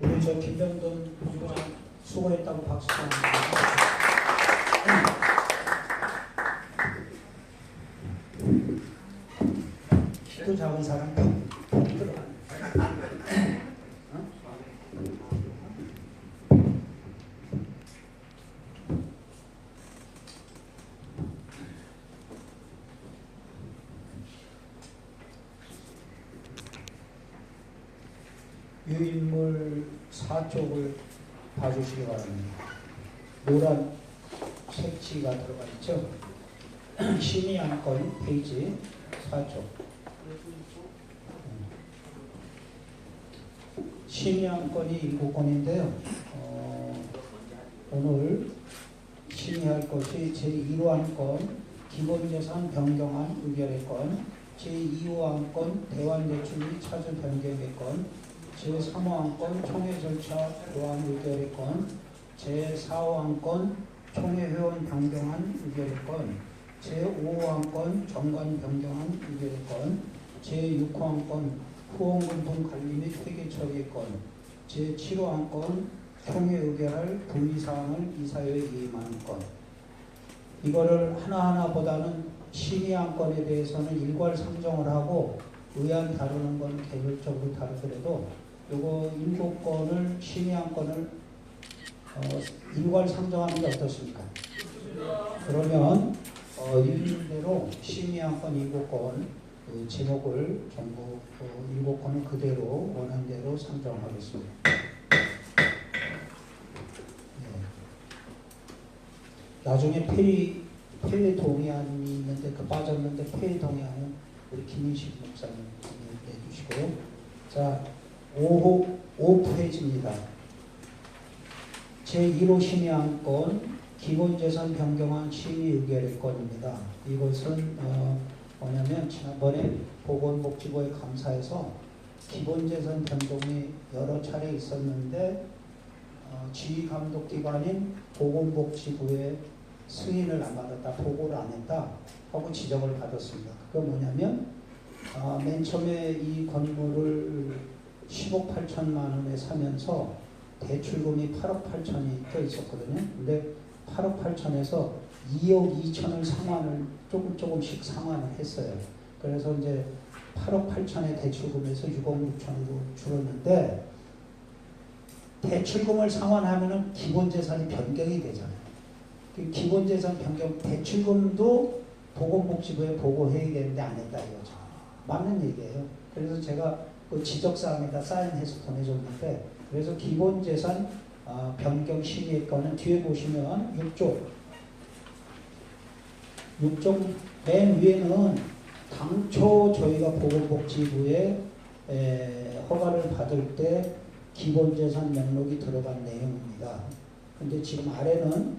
우리 저 김병돈 부장 수고했다고 박수 키도 작은 사람 들어가. 유인물 4쪽을 봐주시기 바랍니다. 노란 색지가 들어가 있죠. 신의 안건 페이지 4쪽. 신의 안건이 7건인데요. 어, 오늘 신의할 것이 제1호 안 건 기본재산 변경안 의결의 건, 제2호 안 건 대환 대출 및 차주 변경의 건, 제3호안 건 총회 절차 보완 의결의 건, 제4호안 건 총회 회원 변경안 의결의 건, 제5호안 건 정관 변경안 의결의 건, 제6호안 건 후원금품 관리 및 회계 처리의 건, 제7호안건 총회 의결할 분리사항을 이사회에 예임하는 건. 이거를 하나하나보다는 심의안 건에 대해서는 일괄 상정을 하고 의안 다루는 건 개별적으로 다루더라도 일곱 건을 심의한 건을 어, 일괄 상정하는 게 어떻습니까? 그러면 어, 일대로 심의한 건건 그 제목을 전부 그 일곱 건을 그대로 원한 대로 상정하겠습니다. 네. 나중에 폐의 폐의 동의안이 있는데 그 빠졌는데 폐의 동의안은 우리 김인식 목사님이 내주시고요. 자 5호 5페이지입니다. 제1호 심의안건 기본재산 변경안 심의 의결의 건입니다. 이것은 어, 뭐냐면 지난번에 보건복지부의 감사에서 기본재산 변동이 여러 차례 있었는데 어, 지휘감독기관인 보건복지부의 승인을 안 받았다, 보고를 안 했다 하고 지적을 받았습니다. 그게 뭐냐면 아, 맨 처음에 이 건물을 10억 8천만 원에 사면서 대출금이 8억 8천이 껴 있었거든요. 근데 8억 8천에서 2억 2천을 상환을 조금 조금씩 상환을 했어요. 그래서 이제 8억 8천의 대출금에서 6억 6천으로 줄었는데 대출금을 상환하면은 기본 재산이 변경이 되잖아요. 그 기본 재산 변경 대출금도 보건복지부에 보고해야 되는데 안 했다 이거죠. 맞는 얘기예요. 그래서 제가 그 지적사항에다 사인해서 보내줬는데 그래서 기본 재산 어, 변경 심의의 건은 뒤에 보시면 6조 6조 맨 위에는 당초 저희가 보건복지부에 에, 허가를 받을 때 기본재산 목록이 들어간 내용입니다. 근데 지금 아래는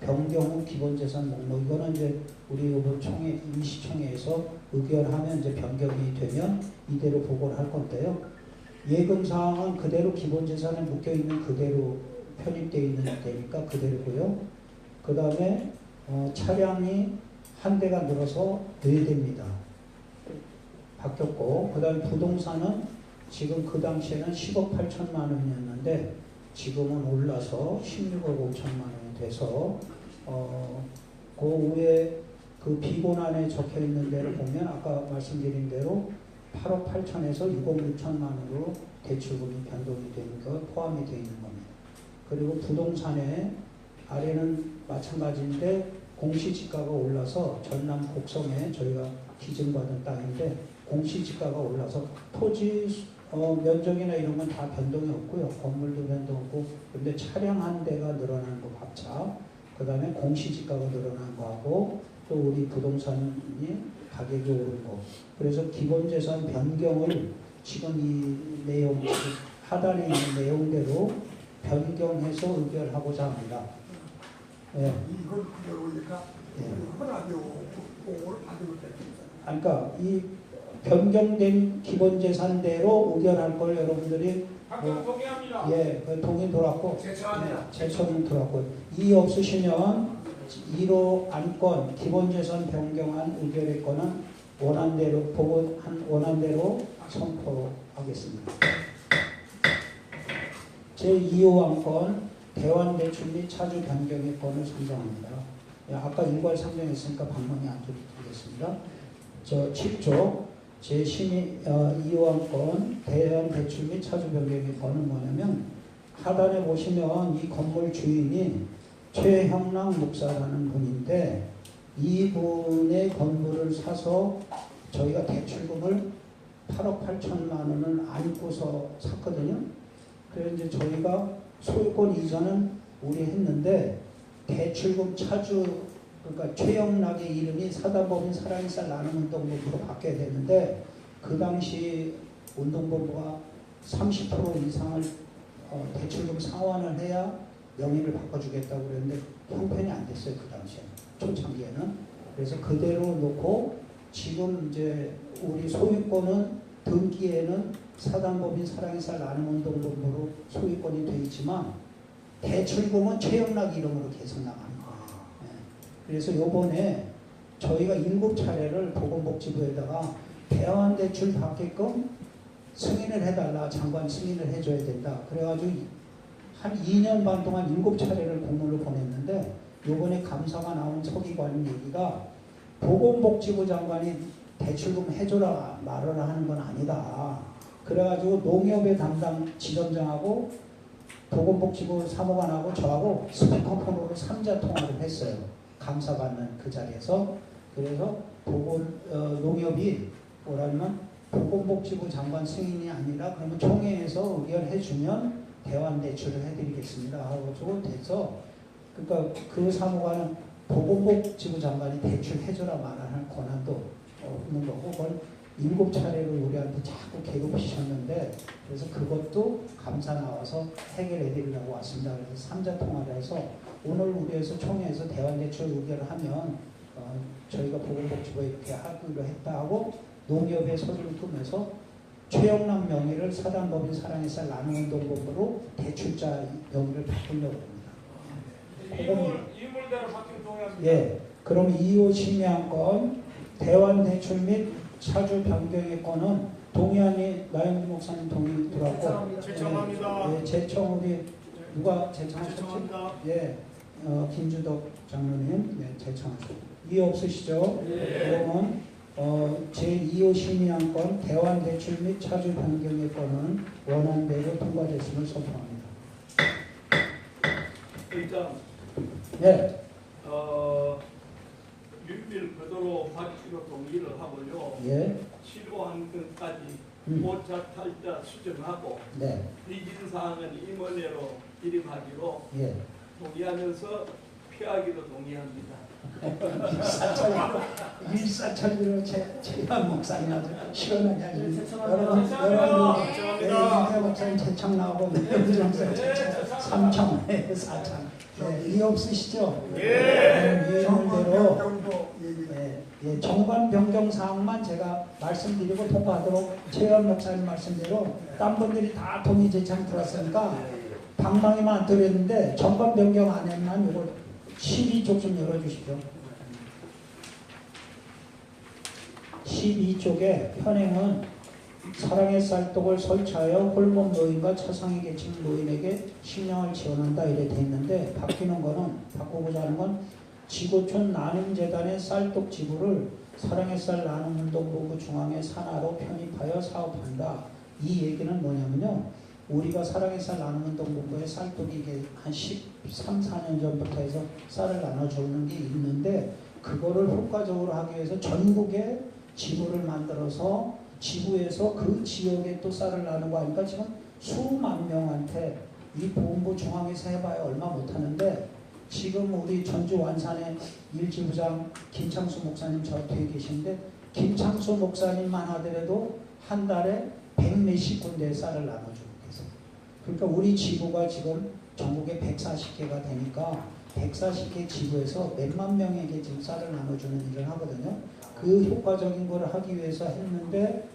변경 후 기본재산 목록 이거는 이제 우리 의원 총회 임시총회에서 의결하면 이제 변경이 되면 이대로 보고를 할 건데요. 예금 사항은 그대로 기본재산에 묶여 있는 그대로 편입되어 있는 데니까 그대로고요. 그 다음에 어, 차량이 한 대가 늘어서 네 대입니다. 바뀌었고 그 다음에 부동산은 지금 그 당시에는 10억 8천만 원이었는데 지금은 올라서 16억 5천만 원이 돼서 어, 그 위에 그 비곤안에 적혀 있는 대로 보면 아까 말씀드린 대로 8억 8천에서 6억 6천만 원으로 대출금이 변동이 거 포함이 되어 있는 겁니다. 그리고 부동산에 아래는 마찬가지인데 공시지가가 올라서 전남 곡성에 저희가 기증받은 땅인데 공시지가가 올라서 토지 어, 면적이나 이런 건 다 변동이 없고요. 건물도 변동 없고 근데 차량 한 대가 늘어난 거 합차 그 다음에 공시지가가 늘어난 거하고 또 우리 부동산이 가격이 오른 거 그래서 기본재산 변경을 지금 이 내용 하단에 있는 내용대로 변경해서 의결하고자 합니다. 예, 이걸 그대로 올리니까 예. 보고를. 아, 그러니까 이 변경된 기본 재산대로 의결할 걸 여러분들이 합격 동의합니다. 예, 그 동의 돌았고. 제청이 들어갔고 이 없으시면 1호 안건 기본 재산 변경안 의결의 건은 원안대로 보고 한 원안대로 선포하겠습니다. 제 2호왕권 대환 대출 및 차주 변경의 건을 선정합니다. 예, 아까 일괄 상정했으니까 방문이 안 드리겠습니다. 저 7조 제12 어, 2호왕권 대환 대출 및 차주 변경의 건은 뭐냐면 하단에 보시면 이 건물 주인이 최형락 목사라는 분인데 이분의 건물을 사서 저희가 대출금을 8억 8천만 원을 안고서 샀거든요. 그래서 이제 저희가 소유권 이전은 우리 했는데 대출금 차주 그러니까 최영락의 이름이 사단법인 사랑이살 나눔운동본부로 바뀌어야 되는데 그 당시 운동본부가 30% 이상을 어, 대출금 상환을 해야 명의를 바꿔주겠다고 그랬는데 형편이 안 됐어요 그 당시에 초창기에는. 그래서 그대로 놓고 지금 이제 우리 소유권은 등기에는 사단법인 사랑의 살 나눔운동본부로 소유권이 돼 있지만 대출금은 최영락 이름으로 계속 나가는 거예요. 예. 그래서 요번에 저희가 일곱 차례를 보건복지부에다가 대환 대출 받게끔 승인을 해달라 장관 승인을 해줘야 된다. 그래가지고 한 2년 반 동안 일곱 차례를 공문을 보냈는데 요번에 감사가 나온 서기관 얘기가 보건복지부 장관이 대출금 해줘라 말을 하는 건 아니다. 그래가지고 농협의 담당 지점장하고 보건복지부 사무관하고 저하고 스피커폰으로 삼자 통화를 했어요. 감사받는 그 자리에서 그래서 보건 어, 농협이 뭐라면 보건복지부 장관 승인이 아니라 그러면 총회에서 의결해주면 대환 대출을 해드리겠습니다 하고 저거 돼서 그러니까 그 사무관은 보건복지부 장관이 대출해줘라 말하는 권한도 없는 거고 그걸 일곱 차례를 우리한테 자꾸 괴롭히셨는데 그래서 그것도 감사 나와서 해결해 드리려고 왔습니다. 그래서 삼자 통화를 해서 오늘 우리에서 총회에서 대환대출 의결을 하면 어, 저희가 보건복지부에 이렇게 하기로 했다 하고 농협에 서류를 끄면서 최영남 명의를 사단법인 사랑의살 나눔운동본부로 대출자 명의를 바꾸려고 합니다. 이물 이물대로 바뀐 동의합니다. 예, 그럼 2호 심의안 건 대환 대출 및 차주 변경의 건은 동의안이 나영기 목사님 동의 들어왔고 제청합니다. 예, 제청 우리 누가 제청하셨지? 제청합니다. 예, 어, 김주덕 장로님 예, 제청하셨고 이해 없으시죠? 그러면 어, 제2호 심의안건 대환 대출 및 차주 변경의 건은 원안대로 통과됐음을 선포합니다. 일단 네, 어, 윤밀 그대로 받기로 동의를 하고요. 예, 필요한 것까지 음, 모차 탈자 수정하고 네, 이진 사항은 임원회로 일임하기로 예. 동의하면서 피하기로 동의합니다. 일사천리로 최한 목사님 아주 시원하게 아주 여러분 여러분 제청합니다. 네, 목사님 제청 나오고 삼청 네, 사청 네, 이해 없으시죠? 네, 이해는대로 정도 얘기. 예, 예, 정관 변경 사항만 제가 말씀드리고 통과하도록 최현 목사님 말씀대로 딴 분들이 다 동의 제청 들었으니까 방망이만 안 들었는데 정관 변경 안에만 이거 12쪽 좀 열어주십시오. 12쪽에 현행은 사랑의 쌀독을 설치하여 홀몸 노인과 차상위 계층 노인에게 식량을 지원한다 이래 돼 있는데 바뀌는 거는 바꾸고자 하는 건 지구촌 나눔재단의 쌀독 지구를 사랑의 쌀 나눔 운동본부 중앙에 산하로 편입하여 사업한다. 이 얘기는 뭐냐면요. 우리가 사랑의 쌀 나눔 운동 본부에 쌀독이 이게 한 13, 14년 전부터 해서 쌀을 나눠주는 게 있는데 그거를 효과적으로 하기 위해서 전국에 지구를 만들어서 지구에서 그 지역에 또 쌀을 나누고 하니까 지금 수만 명한테 이 본부 중앙에서 해봐야 얼마 못하는데 지금 우리 전주 완산의 일지부장 김창수 목사님 저 뒤에 계신데 김창수 목사님만 하더라도 한 달에 백 몇십 군데에 쌀을 나눠주고 계세요. 그러니까 우리 지구가 지금 전국에 140개가 되니까 140개 지구에서 몇만 명에게 지금 쌀을 나눠주는 일을 하거든요. 그 효과적인 걸 하기 위해서 했는데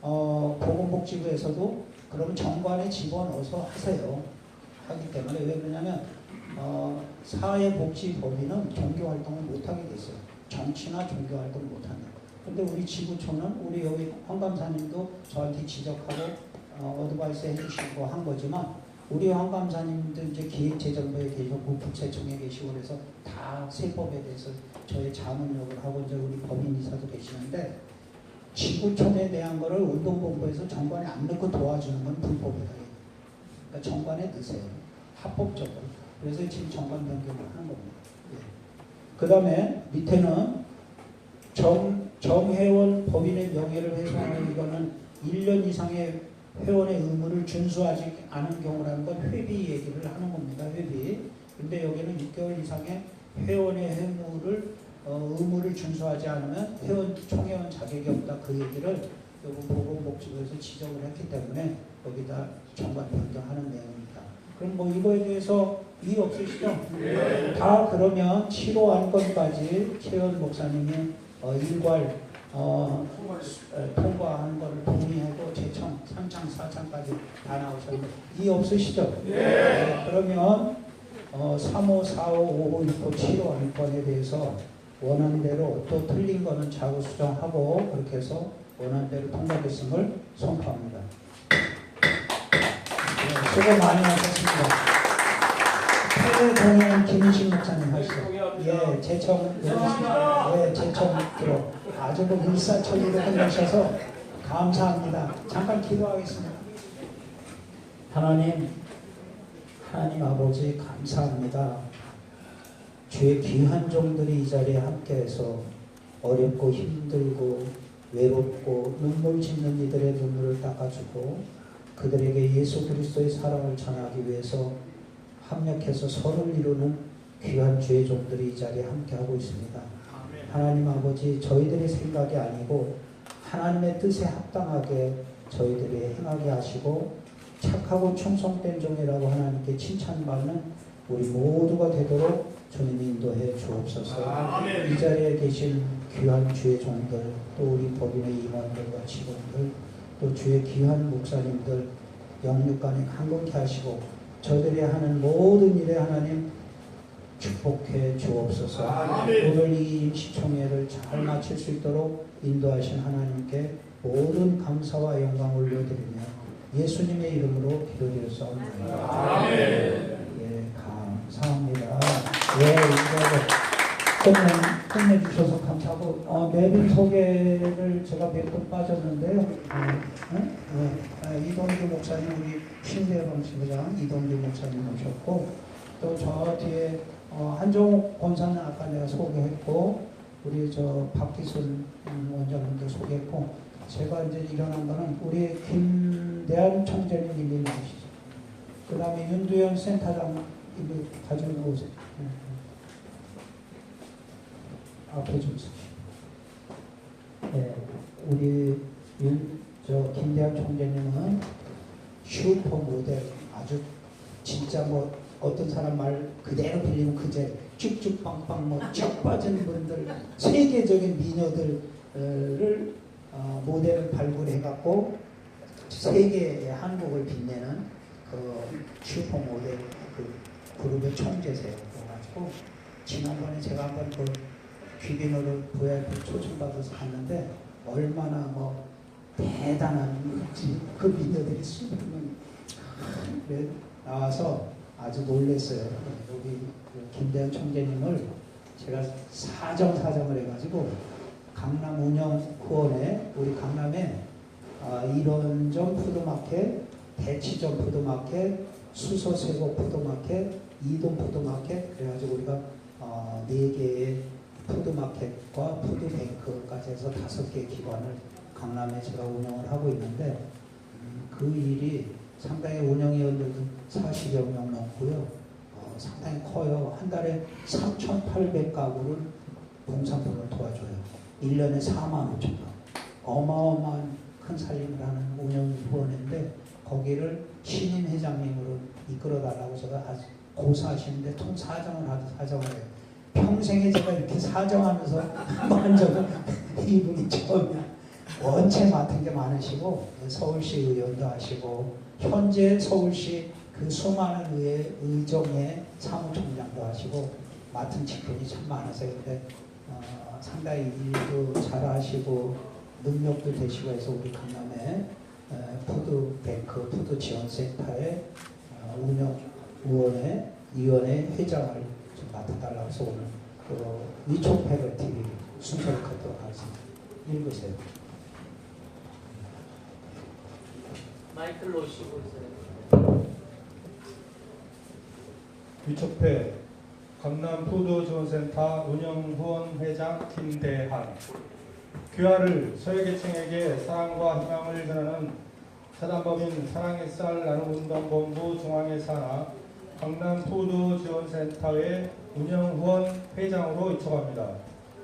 어, 보건복지부에서도 그럼 정관에 집어넣어서 하세요. 하기 때문에 왜 그러냐면 어, 사회복지법인은 종교활동을 못하게 됐어요. 정치나 종교활동을 못한다. 근데 우리 지구촌은 우리 여기 황감사님도 저한테 지적하고 어, 어드바이스 해주시고 한 거지만 우리 황감사님도 이제 기획재정부에 계시고 국세청에 계시고 그래서 다 세법에 대해서 저희 자문역을 하고 이제 우리 법인이사도 계시는데 지구촌에 대한 거를 운동본부에서 정관에 안 넣고 도와주는 건 불법이다. 그러니까 정관에 넣으세요. 합법적으로. 그래서 지금 정관 변경을 하는 겁니다. 그 다음에 밑에는 정, 정회원 법인의 명예를 훼손하는 이거는 1년 이상의 회원의 의무를 준수하지 않은 경우라는 건 회비 얘기를 하는 겁니다. 회비. 근데 여기는 6개월 이상의 회원의 의무를 어, 의무를 준수하지 않으면 회원 총회원 자격이 없다. 그 얘기를 여기 보건복지부에서 지적을 했기 때문에 여기다 정관 변경하는 내용입니다. 그럼 뭐 이거에 대해서 이의 없으시죠? 다 그러면 7호 안건까지 최현 목사님이 어, 일괄 어, 어, 통과하는 재청 3창 4창까지 다 나오셨는데 이 없으시죠? 네. 그러면 어, 3호, 4호, 5호, 6호, 7호 안건에 대해서 원하는 대로 또 틀린 거는 자구 수정하고 그렇게 해서 원하는 대로 통과됐음을 선포합니다. 네, 수고 많이 하셨습니다. 최대 동행 김인식 목사님 하시죠. 예, 제청, 예, 제청 들어 아주 뭐 일사천리로 끝나셔서 감사합니다. 잠깐 기도하겠습니다. 하나님, 하나님 아버지 감사합니다. 주의 귀한 종들이 이 자리에 함께해서 어렵고 힘들고 외롭고 눈물 짓는 이들의 눈물을 닦아주고 그들에게 예수 그리스도의 사랑을 전하기 위해서 합력해서 선을 이루는 귀한 주의 종들이 이 자리에 함께하고 있습니다. 하나님 아버지 저희들의 생각이 아니고 하나님의 뜻에 합당하게 저희들이 행하게 하시고 착하고 충성된 종이라고 하나님께 칭찬받는 우리 모두가 되도록 주님이 인도해 주옵소서. 이 자리에 계신 귀한 주의 종들 또 우리 법인의 임원들과 직원들 또 주의 귀한 목사님들 영육간에 강건케 하시고 저들이 하는 모든 일에 하나님 축복해 주옵소서. 오늘 이 임시총회를 잘 마칠 수 있도록 인도하신 하나님께 모든 감사와 영광 올려드리며 예수님의 이름으로 기도드렸사옵나다. 예, 감사합니다. 예, 이거 끝내, 끝내주셔서 감사하고 어, 내빈 소개를 제가 몇번 빠졌는데요. 어, 응? 어, 아, 이동규 목사님 우리 신대방 지부장 이동규 목사님 오셨고 또 저 뒤에 어, 한종욱 권사는 아까 내가 소개했고 우리 저 박기순 음, 원장님도 소개했고 제가 이제 일어난 거는 우리 김대한 총재님 일리 나오시죠. 그 다음에 윤두현 센터장 일리 가지고 오세요. 네. 앞에 좀 서시죠. 네, 우리 윤, 저 김대한 총재님은 슈퍼 모델 아주 진짜 뭐 어떤 사람 말 그대로 빌리면 그제 쭉쭉 빵빵 뭐쭉 빠진 분들 세계적인 미녀들을 어, 모델을 발굴해갖고 세계의 한국을 빛내는 그 슈퍼 모델 그 그룹의 총재세요. 지난번에 제가 한번 그 귀빈으로 VIP 초청받아서 갔는데 얼마나 뭐 대단한 그 미녀들이 수백 명 나와서 아주 놀랐어요. 여기 그 김대현 총재님을 제가 사정사정을 해가지고 강남 운영 후원에 우리 강남에 아, 이론점 푸드마켓, 대치점 푸드마켓, 수서세고 푸드마켓, 이동 푸드마켓 그래가지고 우리가 어, 네 개의 푸드마켓과 푸드뱅크까지 해서 다섯 개의 기관을 강남에 제가 운영을 하고 있는데 음, 그 일이 상당히 운영위원들도 40여 명 넘고요. 어, 상당히 커요. 한 달에 3,800가구를 봉사품을 도와줘요. 1년에 4만 5천 원. 어마어마한 큰 살림을 하는 운영위원회인데 거기를 신임 회장님으로 이끌어달라고 제가 아주 고사하시는데 통 사정을 하도 사정을 해요. 평생에 제가 이렇게 사정하면서 한 적은 이분이 처음이야. 원체 맡은 게 많으시고 서울시 의원도 하시고 현재 서울시 그 수많은 의회 의정의 사무총장도 하시고 맡은 직분이 참 많으세요. 근데 어, 상당히 일도 잘하시고 능력도 되시고 해서 우리 강남에 에, 푸드뱅크 푸드 지원센터에 어, 어, 운영위원회 위원회 회장을 좀 맡아달라고 해서 오늘 그 위촉 패러티 순서를 갖도록 하겠습니다. 읽으세요. 마이크를 놓으시고 있어요. 위촉회 강남 푸드지원센터 운영후원 회장 김대한 귀하를 소외계층에게 사랑과 희망을 전하는 사단법인 사랑의 쌀 나눔운동본부 중앙회 산하 강남 푸드지원센터의 운영후원 회장으로 이촉합니다.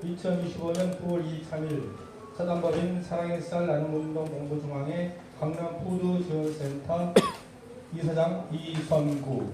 2025년 9월 23일 사단법인 사랑의 쌀 나눔운동본부 중앙회 강남 푸드지원센터 이사장 이선구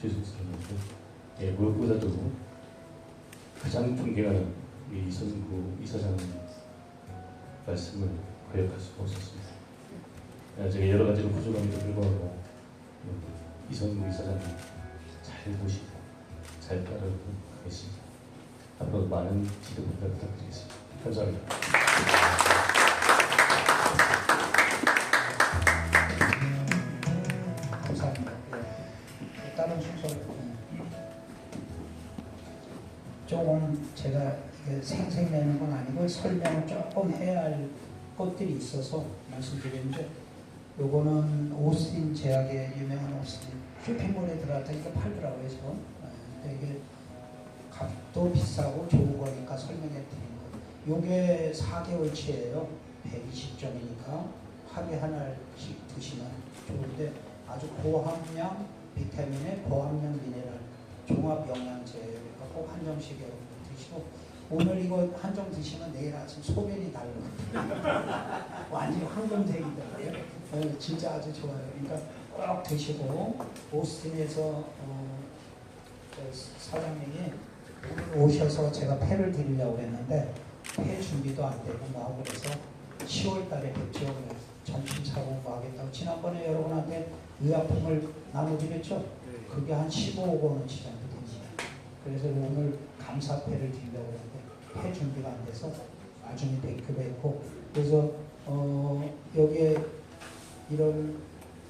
죄송스러운데 예, 무엇보다도 가장 존경하는 우리 이선구 이사장 말씀을 거역할 수가 없었습니다. 아, 제가 여러 가지로 부족함에도 불구하고 음, 이선구 이사장을 잘 보시고 잘 따르고 가겠습니다. 앞으로 많은 지도 부탁 부탁드리겠습니다. 감사합니다. 조금 제가 이게 생색내는 건 아니고 설명을 조금 해야 할 것들이 있어서 말씀드리는데 요거는 오스틴 제약의 유명한 오스틴 쇼핑몰에 들어갔다 이거 팔더라고요 지금 예. 근데 이게 값도 비싸고 좋은 거니까 설명해 드린 거 요게 4개월치예요. 120점이니까. 하루에 하나씩 드시면 좋은데 아주 고함량 비타민에 고함량 미네랄 종합 영양제가 꼭 한 점씩 여러분 드시고 오늘 이거 한 점 드시면 내일 아침 소변이 달라 완전 황금색이더라고요 어, 진짜 아주 좋아요 그러니까 꼭 드시고 오스틴에서 어, 저 사장님이 오셔서 제가 패를 드리려고 했는데 폐 준비도 안 되고 뭐 하고 그래서 10월 달에 뵙죠. 점심 사고 뭐 하겠다고. 지난번에 여러분한테 의약품을 나눠드렸죠? 그게 한 15억 원어치 정도 됩니다. 그래서 오늘 감사패를 드리려고 했는데 폐 준비가 안 돼서 나중에 뵙기로 했고 그래서 어, 여기에 이런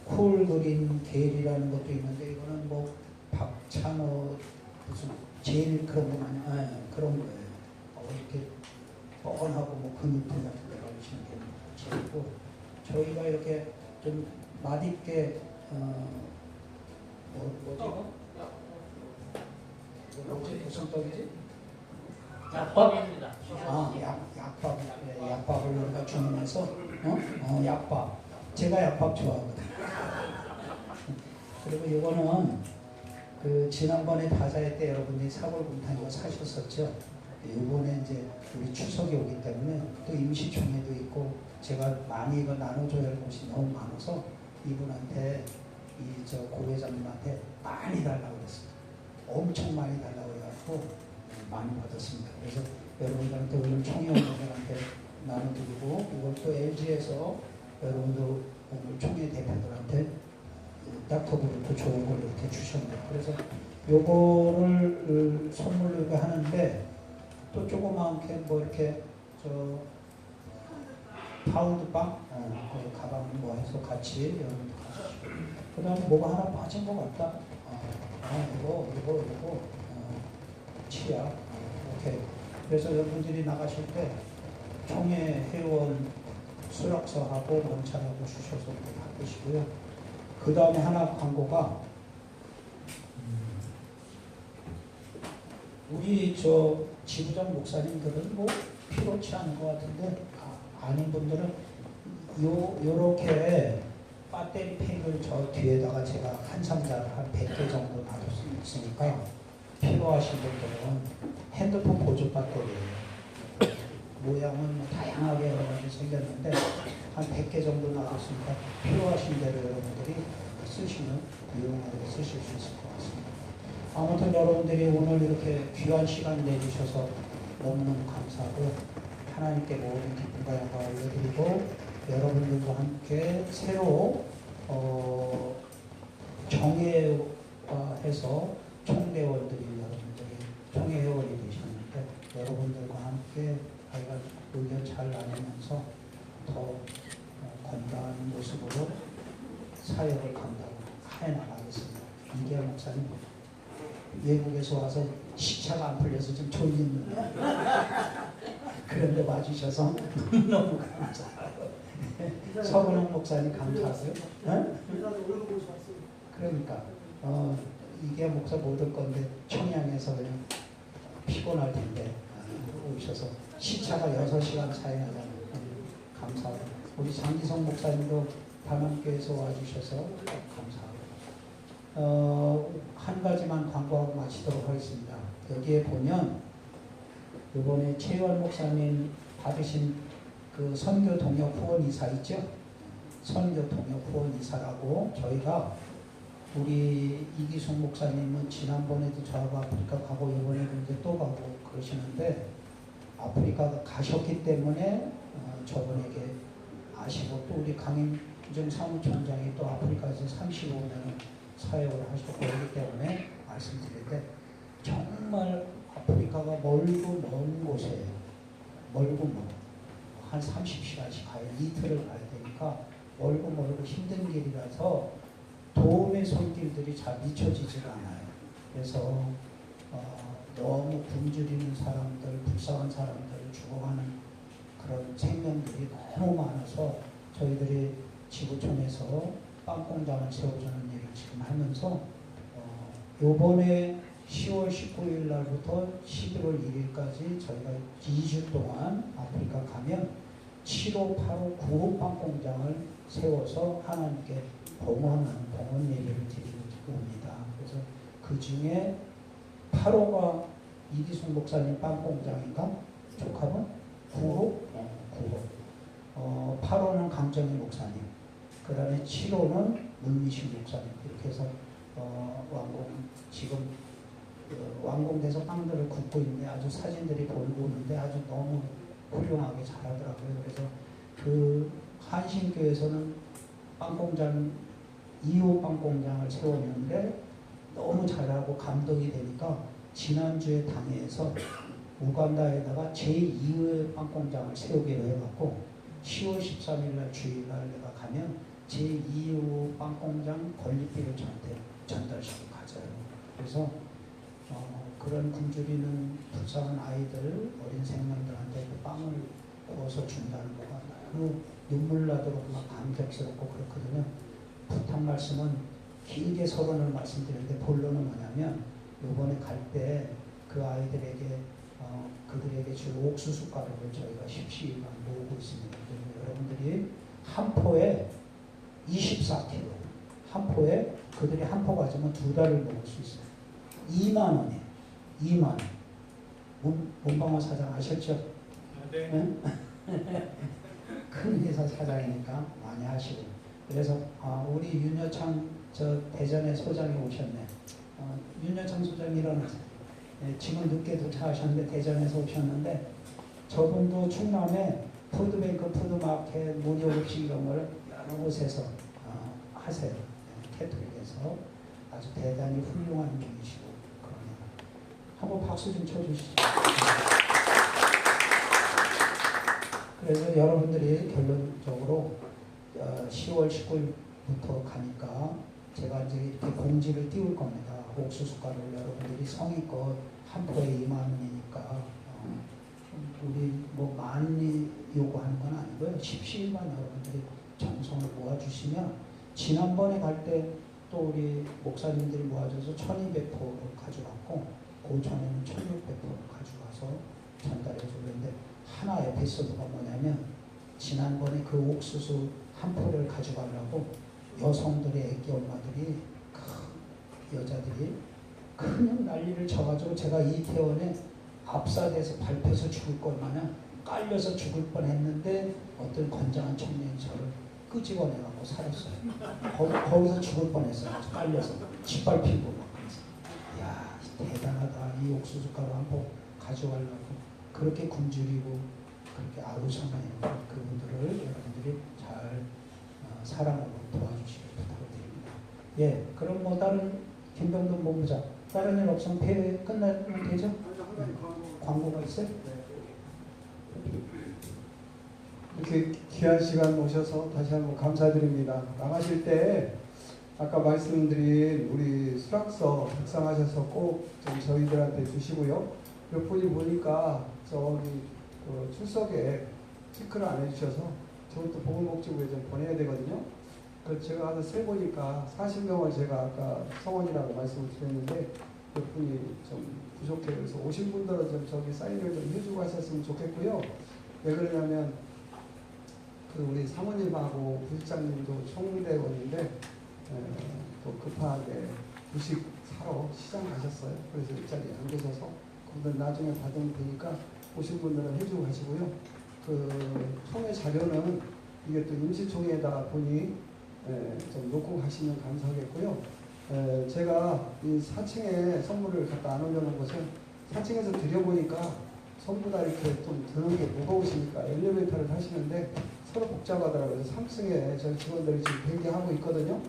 쿨 그린 겔이라는 것도 있는데 이거는 뭐 박찬호 무슨 젤 그런 거 많이 아, 그런 거예요. 어, 이렇게 뻔하고 뭐 근육들 같은 데 바르시면 되는 젤이고 저희가 이렇게 좀 맛있게 어, 뭐, 뭐지? 뭐지 무슨 떡이지? 약밥입니다. 아, 약, 약밥, 예, 약밥을 우리가 주문해서, 어? 어, 약밥. 제가 약밥 좋아하거든. 그리고 이거는 그 지난번에 다자회 때 여러분들이 사골곰탕 이거 사셨었죠? 이번에 이제 우리 추석이 오기 때문에 또 임시총회도 있고 제가 많이 이거 나눠줘야 할 것이 너무 많아서 이분한테 이 저 고회장님한테 많이 달라고 그랬습니다. 엄청 많이 달라고 해갖고 많이 받았습니다. 그래서 여러분들한테 오늘 총회원들한테 나눠드리고 이걸 또 LG에서 여러분들 오늘 총회 대표들한테 닥터브루트 좋은 걸 이렇게 주셨네요. 그래서 요거를 어, 선물로 하는데 또 조그맣게 뭐 이렇게 저 파우드빵 어, 그 가방 뭐 해서 같이 여러분들 가시고 그 다음에 뭐가 하나 빠진 것 같다. 어, 아 이거 이거 이거 어, 치약 어, 이렇게 그래서 여러분들이 나가실 때 총회 회원 수락서하고 원찰하고 주셔서 받으시고요. 그 다음에 하나 광고가 음, 우리 저 지부장 목사님들은 뭐 필요치 않은 것 같은데 아, 아는 분들은 요 요렇게 배터리 팩을 저 뒤에다가 제가 한 상자를 한 100개 정도 놔뒀으니까 필요하신 분들은 핸드폰 보조 배터리예요. 모양은 뭐 다양하게 생겼는데 한 100개 정도 놔뒀으니까 필요하신 대로 여러분들이 쓰시면 유용하게 쓰실 수 있을 것 같습니다. 아무튼 여러분들이 오늘 이렇게 귀한 시간 내주셔서 너무너무 감사하고 하나님께 모든 기쁨과 영광을 올려드리고 여러분들과 함께 새로 어, 정예해서 총대원들이 여러분들이 총회원이 되셨는데 여러분들과 함께 하여간 의견 잘 나누면서 더 어, 건강한 모습으로 사역을 감당해 나가겠습니다. 이계 목사님 외국에서 와서 시차가 안 풀려서 좀 졸립니다. 그런데 와주셔서 너무 감사해요. 서근홍 목사님 보고 왔어요. 그러니까 어, 이게 목사 못올 건데 청양에서 그냥 피곤할 텐데 어, 오셔서 시차가 6시간 차이 나잖아요. 음, 감사하고 우리 장기성 목사님도 담양교에서 와주셔서 감사하고 어, 한 가지만 광고하고 마치도록 하겠습니다. 여기에 보면 이번에 최원 목사님 받으신 그 선교 동역 후원 이사 있죠? 선교 동역 후원 이사라고 저희가 우리 이기숙 목사님은 지난번에도 저하고 아프리카 가고 이번에도 이제 또 가고 그러시는데 아프리카 가셨기 때문에 어, 저분에게 아시고 또 우리 강임정 사무총장이 또 아프리카에서 35년 사역을 하셨고 그렇기 때문에 말씀드릴 때 정말 아프리카가 멀고 먼 곳이에요. 멀고 먼. 한 30시간씩 가요. 이틀을 가야 되니까 멀고 멀고 힘든 길이라서 도움의 손길들이 잘 미쳐지질 않아요. 그래서 어, 너무 굶주리는 사람들, 불쌍한 사람들, 죽어가는 그런 생명들이 너무 많아서 저희들이 지구촌에서 빵 공장을 세워주는 일을 지금 하면서 어, 요번에 10월 19일 날부터 11월 1일까지 저희가 2주 동안 아프리카 가면 7호, 8호, 9호 빵 공장을 세워서 하나님께 봉헌하는 봉헌 예배를 드리고 옵니다. 그래서 그 중에 8호가 이기순 목사님 빵 공장인가? 조카분? 9호? 어, 9호. 어, 8호는 강정희 목사님. 그 다음에 7호는 문미식 목사님. 이렇게 해서 어, 완공, 지금 어, 완공돼서 빵들을 굽고 있는데 아주 사진들이 보이고 있는데 아주 너무 훌륭하게 잘하더라고요. 그래서 그 한신교에서는 빵공장 2호 빵공장을 세웠는데 너무 잘하고 감동이 되니까 지난주에 당회에서 우간다에다가 제2의 빵공장을 세우기로 해갖고 10월 13일 날 주일날 내가 가면 제2호 빵공장 건립비를 저한테 전달시키고 가져요. 그래서 어, 그런 굶주리 는 불쌍한 아이들, 어린 생명들한테 그 빵을 구워서 준다는 거가 너무 눈물 나도록 막 감격스럽고 그렇거든요. 부탁 말씀은 길게 서론을 말씀드리는데 본론은 뭐냐면 요번에 갈 때 그 아이들에게 어, 그들에게 줄 옥수수 가루를 저희가 십시일반 모으고 있습니다. 여러분들이 한 포에 24kg 한 포에 그들이 한 포 가지면 두 달을 먹을 수 있어요. 2만 원이에요. 2만 원. 문, 문방어 사장 아셨죠? 네. 응? 큰 회사 사장이니까 많이 하시고 그래서 아, 우리 윤여창 저 대전의 소장이 오셨네. 어, 윤여창 소장 일어나세요. 네, 지금 늦게 도착하셨는데 대전에서 오셨는데 저분도 충남에 푸드뱅크, 푸드마켓, 무료급식 이런 걸 여러 곳에서 어, 하세요. 네, 캐톨릭에서 아주 대단히 훌륭한 분이시고. 한번 박수 좀 쳐주시죠. 그래서 여러분들이 결론적으로 어, 10월 19일부터 가니까 제가 이제 이렇게 공지를 띄울 겁니다. 옥수수 가루를 여러분들이 성의껏 한 포에 2만 원이니까 어, 우리 뭐 많이 요구하는 건 아니고요. 십시일반 여러분들이 정성을 모아주시면 지난번에 갈 때 또 우리 목사님들이 모아줘서 1200포를 가져갔고 고전에는 1600포를 가져가서 전달해 주는데 하나 에피소드가 뭐냐면 지난번에 그 옥수수 한 포를 가져가려고 여성들의 애기 엄마들이 큰 여자들이 그냥 난리를 쳐가지고 제가 이태원에 압사돼서 밟혀서 죽을 것 마냥 깔려서 죽을 뻔했는데 어떤 건장한 청년이 저를 끄집어내갖고 살았어요. 거, 거기서 죽을 뻔했어요. 깔려서 짓밟히고 야이 옥수수 가루 한번 가져가려고 그렇게 굶주리고 그렇게 아우성하는 그분들을 여러분들이 잘 어, 사랑으로 도와주시길 부탁드립니다. 예, 그럼 뭐 다른 김병돈 본부장 다른 일 없으면 폐 끝나면 되죠? 한 광고. 광고가 있어요? 이렇게 귀한 시간 오셔서 다시 한번 감사드립니다. 나가실 때 아까 말씀드린 우리 수락서 작성하셔서 꼭 좀 저희들한테 주시고요. 몇 분이 보니까 저기 그 출석에 체크를 안 해주셔서 저것도 보건복지부에 좀 보내야 되거든요. 그래서 제가 가서 세보니까 40명을 제가 아까 성원이라고 말씀을 드렸는데 몇 분이 좀 부족해요. 그래서 오신 분들은 좀 저기 사인을 좀 해주고 하셨으면 좋겠고요. 왜 그러냐면 그 우리 사모님하고 부실장님도 총대원인데 에, 또 급하게 부식 사러 시장 가셨어요. 그래서 이 자리에 안 계셔서 그분들 나중에 받으면 되니까 오신 분들은 해주고 가시고요. 그 총회 자료는 이게 또 임시총회다 보니 에, 좀 놓고 가시면 감사하겠고요. 에, 제가 이 4층에 선물을 갖다 안 올려놓은 것은 4층에서 드려보니까 전부 다 이렇게 좀 드는 게 무거우시니까 엘리베이터를 타시는데 서로 복잡하더라고요. 그래서 3층에 저희 직원들이 지금 대기하고 있거든요.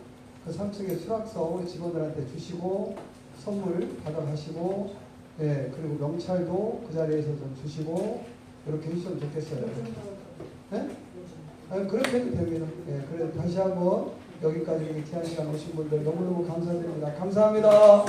그 3층에 수락서 우리 직원들한테 주시고 선물 받아가시고 예 그리고 명찰도 그 자리에서 좀 주시고 이렇게 해주시면 좋겠어요. 네? 아 그렇게 해도 됩니다. 예 그래 다시 한번 여기까지 귀한 시간 오신 분들 너무너무 감사드립니다. 감사합니다.